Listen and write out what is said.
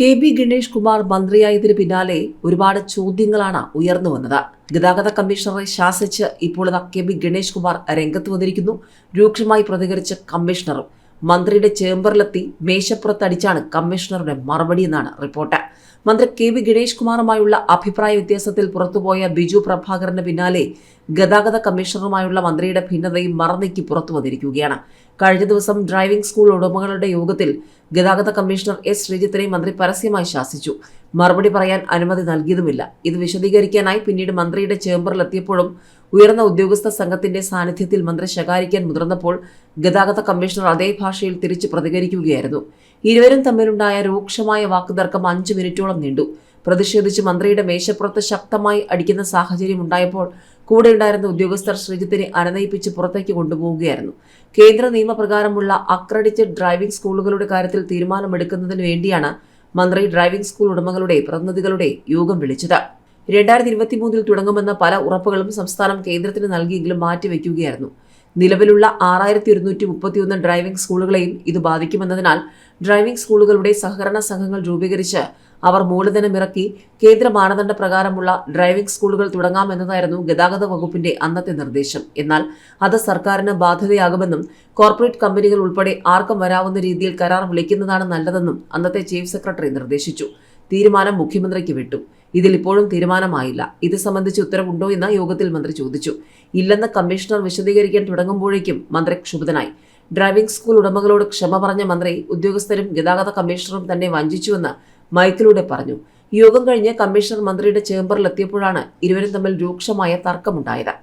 K B Ganesh Kumar മന്ത്രിയായതിനു പിന്നാലെ ഒരുപാട് ചോദ്യങ്ങളാണ് ഉയർന്നു വന്നത്. ഗതാഗത കമ്മീഷണറെ ശാസിച്ച് ഇപ്പോൾ കെ ബി ഗണേഷ് കുമാർ രംഗത്ത് വന്നിരിക്കുന്നു. രൂക്ഷമായി പ്രതികരിച്ച കമ്മീഷണറും മന്ത്രിയുടെ ചേംബറിലെത്തി മേശപ്പുറത്തടിച്ചാണ് കമ്മീഷണറുടെ മറുപടി എന്നാണ് റിപ്പോർട്ട്. മന്ത്രി കെ വി ഗണേഷ് കുമാറുമായുള്ള അഭിപ്രായ വ്യത്യാസത്തിൽ പുറത്തുപോയ ബിജു പ്രഭാകറിന് പിന്നാലെ ഗതാഗത കമ്മീഷണറുമായുള്ള മന്ത്രിയുടെ ഭിന്നതയും മറന്നേക്ക് പുറത്തു വന്നിരിക്കുകയാണ്. കഴിഞ്ഞ ദിവസം ഡ്രൈവിംഗ് സ്കൂൾ ഉടമകളുടെ യോഗത്തിൽ ഗതാഗത കമ്മീഷണർ എസ് ശ്രീജിത്തിനെ മന്ത്രി പരസ്യമായി ശാസിച്ചു. മറുപടി പറയാൻ അനുമതി നൽകിയതുമില്ല. ഇത് വിശദീകരിക്കാനായി പിന്നീട് മന്ത്രിയുടെ ചേംബറിലെത്തിയപ്പോഴും ഉയർന്ന ഉദ്യോഗസ്ഥ സംഘത്തിന്റെ സാന്നിധ്യത്തിൽ മന്ത്രി ശകാരിക്കാൻ മുതിർന്നപ്പോൾ ഗതാഗത കമ്മീഷണർ അതേ ഭാഷയിൽ തിരിച്ചു പ്രതികരിക്കുകയായിരുന്നു. ഇരുവരും തമ്മിലുണ്ടായ രൂക്ഷമായ വാക്കുതർക്കം അഞ്ചു മിനിറ്റോളം നീണ്ടു. പ്രതിഷേധിച്ച് മന്ത്രിയുടെ മേശപ്പുറത്ത് ശക്തമായി അടിക്കുന്ന സാഹചര്യം ഉണ്ടായപ്പോൾ കൂടെയുണ്ടായിരുന്ന ഉദ്യോഗസ്ഥർ ശ്രീജിത്തിനെ അനനയിപ്പിച്ച് പുറത്തേക്ക് കൊണ്ടുപോവുകയായിരുന്നു. കേന്ദ്ര നിയമപ്രകാരമുള്ള അക്രഡിറ്റഡ് ഡ്രൈവിംഗ് സ്കൂളുകളുടെ കാര്യത്തിൽ തീരുമാനമെടുക്കുന്നതിന് വേണ്ടിയാണ് മന്ത്രി ഡ്രൈവിംഗ് സ്കൂൾ ഉടമകളുടെ പ്രതിനിധികളുടെ യോഗം വിളിച്ചത്. രണ്ടായിരത്തി ഇരുപത്തിമൂന്നിൽ തുടങ്ങുമെന്ന പല ഉറപ്പുകളും സംസ്ഥാനം കേന്ദ്രത്തിന് നൽകിയെങ്കിലും മാറ്റിവെക്കുകയായിരുന്നു. നിലവിലുള്ള ആറായിരത്തി ഒരുന്നൂറ്റി മുപ്പത്തിയൊന്ന് ഡ്രൈവിംഗ് സ്കൂളുകളെയും ഇത് ബാധിക്കുമെന്നതിനാൽ ഡ്രൈവിംഗ് സ്കൂളുകളുടെ സഹകരണ സംഘങ്ങൾ രൂപീകരിച്ച് അവർ മൂലധനമിറക്കി കേന്ദ്ര മാനദണ്ഡ പ്രകാരമുള്ള ഡ്രൈവിംഗ് സ്കൂളുകൾ തുടങ്ങാമെന്നതായിരുന്നു ഗതാഗത വകുപ്പിന്റെ അന്നത്തെ നിർദ്ദേശം. എന്നാൽ അത് സർക്കാരിന് ബാധ്യതയാകുമെന്നും കോർപ്പറേറ്റ് കമ്പനികൾ ഉൾപ്പെടെ ആർക്കും വരാവുന്ന രീതിയിൽ കരാർ വിളിക്കുന്നതാണ് നല്ലതെന്നും അന്നത്തെ ചീഫ് സെക്രട്ടറി നിർദ്ദേശിച്ചു. തീരുമാനം മുഖ്യമന്ത്രിക്ക് വിട്ടു. ഇതിൽ ഇപ്പോഴും തീരുമാനമായില്ല. ഇത് സംബന്ധിച്ച് ഉത്തരവുണ്ടോ എന്ന് യോഗത്തിൽ മന്ത്രി ചോദിച്ചു. ഇല്ലെന്ന് കമ്മീഷണർ വിശദീകരിക്കാൻ തുടങ്ങുമ്പോഴേക്കും മന്ത്രി ക്ഷുഭിതനായി. ഡ്രൈവിംഗ് സ്കൂൾ ഉടമകളോട് ക്ഷമ പറഞ്ഞ മന്ത്രി ഉദ്യോഗസ്ഥരും ഗതാഗത കമ്മീഷണറും തന്നെ വഞ്ചിച്ചുവെന്ന് മൈക്കിലൂടെ പറഞ്ഞു. യോഗം കഴിഞ്ഞ് കമ്മീഷണർ മന്ത്രിയുടെ ചേംബറിലെത്തിയപ്പോഴാണ് ഇരുവരും തമ്മിൽ രൂക്ഷമായ തർക്കമുണ്ടായത്.